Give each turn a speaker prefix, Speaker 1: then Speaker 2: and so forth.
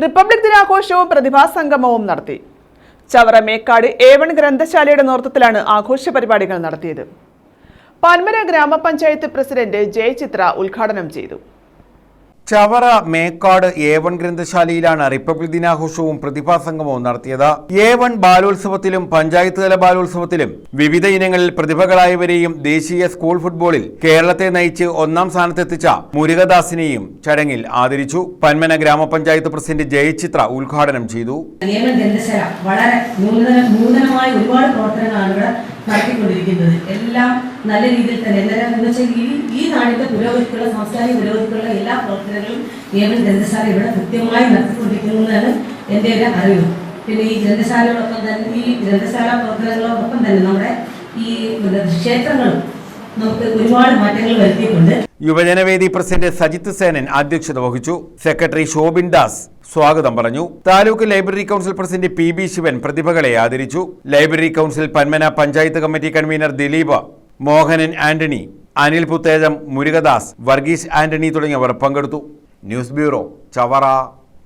Speaker 1: Republic ദിനാഘോഷവും പ്രതിഭാസംഗമവും നടത്തി. ചവറ മേക്കാട് എ വൺ ഗ്രന്ഥശാലയുടെ നേതൃത്വത്തിലാണ് ആഘോഷ പരിപാടികൾ നടത്തിയത്. പന്മന ഗ്രാമപഞ്ചായത്ത് പ്രസിഡന്റ് ജയചിത്ര ഉദ്ഘാടനം ചെയ്തു.
Speaker 2: ചവറ മേക്കാട് എ വൺ ഗ്രന്ഥശാലയിലാണ് റിപ്പബ്ലിക് ദിനാഘോഷവും പ്രതിഭാസംഗമവും നടത്തിയത്. എ വൺ ബാലോത്സവത്തിലും പഞ്ചായത്ത് തല ബാലോത്സവത്തിലും വിവിധ ഇനങ്ങളിൽ പ്രതിഭകളായവരെയും ദേശീയ സ്കൂൾ ഫുട്ബോളിൽ കേരളത്തെ നയിച്ച് ഒന്നാം സ്ഥാനത്തെത്തിച്ച മുരുകദാസിനെയും ചടങ്ങിൽ ആദരിച്ചു. പന്മന ഗ്രാമപഞ്ചായത്ത് പ്രസിഡന്റ് ജയചിത്ര ഉദ്ഘാടനം ചെയ്തു.
Speaker 3: വളരെ ഒരുപാട് പ്രവർത്തനങ്ങളാണ് നടത്തിക്കൊണ്ടിരിക്കുന്നത്. എല്ലാം നല്ല രീതിയിൽ തന്നെ എന്തെല്ലാം എന്ന് വെച്ചാൽ ഈ ഈ നാടിന്റെ പുരോഗതിക്കുള്ള സാംസ്കാരിക പുരോഗതിക്കുള്ള എല്ലാ പ്രവർത്തനങ്ങളും നിയമ ഗ്രന്ഥശാല ഇവിടെ കൃത്യമായി നടത്തിക്കൊണ്ടിരിക്കുന്നതാണ് എന്റെ ഒരു അറിവ്. പിന്നെ ഈ ഗ്രന്ഥശാലയോടൊപ്പം തന്നെ ഈ ഗ്രന്ഥശാല പ്രവർത്തനങ്ങളോടൊപ്പം തന്നെ നമ്മുടെ ഈ ക്ഷേത്രങ്ങളും നമുക്ക്
Speaker 2: യുവജനവേദി പ്രസിഡന്റ് സജിത് സേനൻ അധ്യക്ഷത വഹിച്ചു. സെക്രട്ടറി ശോഭിൻ ദാസ് സ്വാഗതം പറഞ്ഞു. Taluk library council president P B Sivan പ്രതിഭകളെ ആദരിച്ചു. Library council Panmana panchayat committee convenor Dileep Mohanan Antony Anil Puthejam Murugadas Varghese Antony തുടങ്ങിയവർ പങ്കെടുത്തു. News bureau Chavara.